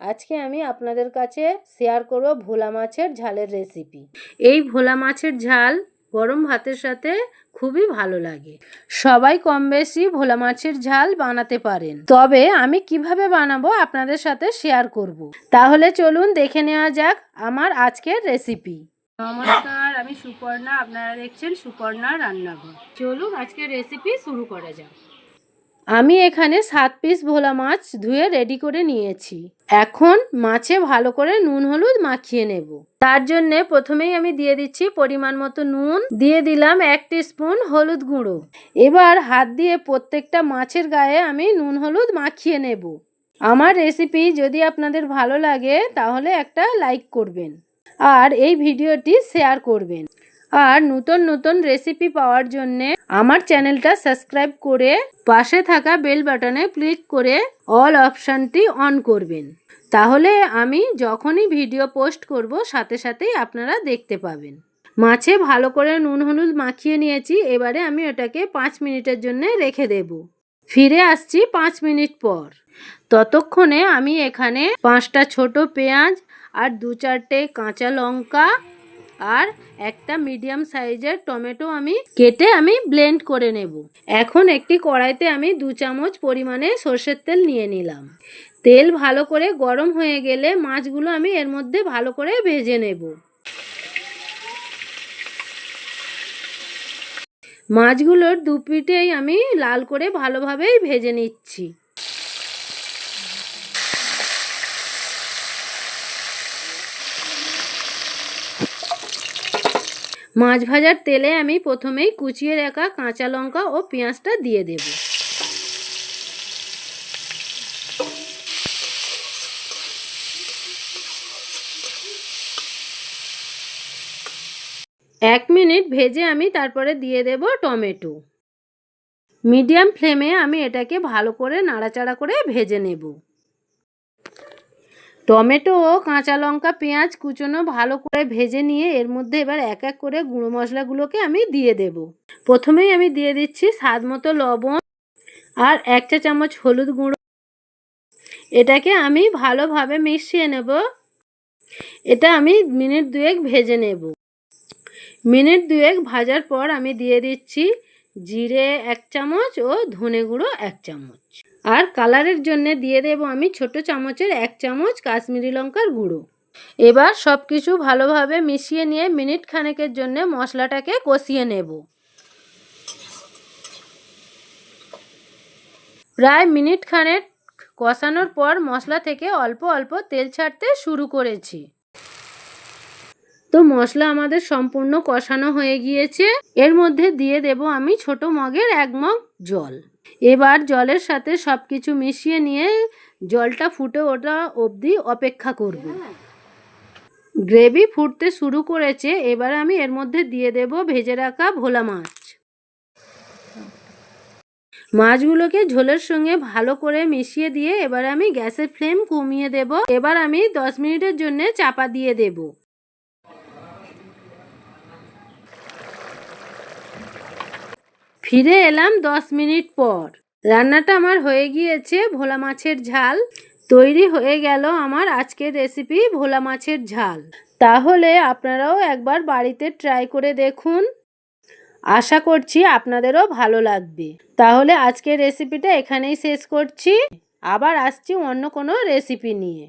আজকে আমি আপনাদের কাছে শেয়ার করব ভোলা মাছের ঝালের রেসিপি এই ভোলা মাছের ঝাল গরম ভাতের সাথে খুবই ভালো লাগে। সবাই কম বেশি ভোলা মাছের ঝাল বানাতে পারেন। তবে আমি কীভাবে বানাবো আপনাদের সাথে শেয়ার করব। তাহলে চলুন দেখে নেওয়া যাক আমার আজকের রেসিপি নমস্কার, আমি সুপর্ণা। আপনারা দেখছেন সুপর্ণা রান্নাঘর। চলুন আজকের রেসিপি শুরু করা যাক। আমি এখানে সাত পিস ভোলা মাছ ধুয়ে রেডি করে নিয়েছি। এখন মাছে ভালো করে নুন হলুদ মাখিয়ে নেব। তার জন্য প্রথমেই আমি দিয়ে দিচ্ছি পরিমাণ মতো নুন। দিয়ে দিলাম এক স্পুন হলুদ গুঁড়ো। এবার হাত দিয়ে প্রত্যেকটা মাছের গায়ে আমি নুন হলুদ মাখিয়ে নেব। আমার রেসিপি যদি আপনাদের ভালো লাগে তাহলে একটা লাইক করবেন। আর এই ভিডিওটি শেয়ার করবেন। আর নতুন নতুন রেসিপি পাওয়ার জন্যে আমার চ্যানেলটা সাবস্ক্রাইব করে পাশে থাকা বেল বাটনে ক্লিক করে অল অপশানটি অন করবেন। তাহলে আমি যখনই ভিডিও পোস্ট করব, সাথে সাথেই আপনারা দেখতে পাবেন। মাছে ভালো করে নুন হলুদ মাখিয়ে নিয়েছি, এবারে আমি ওটাকে পাঁচ মিনিটের জন্য রেখে দেব। ফিরে আসছি পাঁচ মিনিট পর। ততক্ষণে আমি এখানে পাঁচটা ছোট পেঁয়াজ আর দু চারটে কাঁচা লঙ্কা আর একটা মিডিয়াম সাইজের টমেটো আমি কেটে আমি ব্লেন্ড করে নেব। এখন একটি কড়াইতে আমি দু চামচ পরিমাণে সর্ষের তেল নিয়ে নিলাম। তেল ভালো করে গরম হয়ে গেলে মাছগুলো আমি এর মধ্যে ভালো করে ভেজে নেব। মাছগুলোর দু পিঠেই আমি লাল করে ভালোভাবেই ভেজে নিচ্ছি। মাছ ভাজার তেলে আমি প্রথমেই কুচিয়ে রাখা কাঁচা লঙ্কা ও পেঁয়াজটা দিয়ে দেব। এক মিনিট ভেজে আমি তারপরে দিয়ে দেব টমেটো। মিডিয়াম ফ্লেমে আমি এটাকে ভালো করে নাড়াচাড়া করে ভেজে নেব। টমেটো ও কাঁচা লঙ্কা, পেঁয়াজ কুচোনো, ভালো করে ভেজে নিয়ে এর মধ্যে এবার এক এক করে গুঁড়ো মশলাগুলোকে আমি দিয়ে দেব। প্রথমেই আমি দিয়ে দিচ্ছি স্বাদ মতো লবণ আর এক চা চামচ হলুদ গুঁড়ো। এটাকে আমি ভালোভাবে মিশিয়ে নেব। এটা আমি মিনিট দুয়েক ভেজে নেব। মিনিট দুয়েক ভাজার পর আমি দিয়ে দিচ্ছি জিরে এক চামচ ও ধনে গুঁড়ো এক চামচ। আর কালারের জন্য দিয়ে দেব আমি ছোট চামচের এক চামচ কাশ্মীরি লঙ্কার গুঁড়ো। এবার সব কিছু ভালোভাবে মিশিয়ে নিয়ে মিনিট খানেকের জন্য মশলাটাকে কষিয়ে নেব। প্রায় মিনিট খানেক কষানোর পর মশলা থেকে অল্প অল্প তেল ছাড়তে শুরু করেছি। তো মশলা আমাদের সম্পূর্ণ কষানো হয়ে গিয়েছে। এর মধ্যে দিয়ে দেব আমি ছোট মগের এক মগ জল। এবার জলের সাথে সব কিছু মিশিয়ে নিয়ে জলটা ফুটে ওঠা অবধি অপেক্ষা করব। গ্রেভি ফুটতে শুরু করেছে, এবার আমি এর মধ্যে দিয়ে দেব ভেজে রাখা ভোলা মাছ। মাছগুলোকে ঝোলের সঙ্গে ভালো করে মিশিয়ে দিয়ে এবার আমি গ্যাসের ফ্লেম কমিয়ে দেব। এবার আমি দশ মিনিটের জন্য চাপা দিয়ে দেবো। ফিরে এলাম দশ মিনিট পর। রান্নাটা আমার হয়ে গিয়েছে ভোলা মাছের ঝাল। তৈরি হয়ে গেল আমার আজকের রেসিপি ভোলা মাছের ঝাল। তাহলে আপনারাও একবার বাড়িতে ট্রাই করে দেখুন। আশা করছি আপনাদেরও ভালো লাগবে। তাহলে আজকের রেসিপিটা এখানেই শেষ করছি। আবার আসছি অন্য কোনো রেসিপি নিয়ে।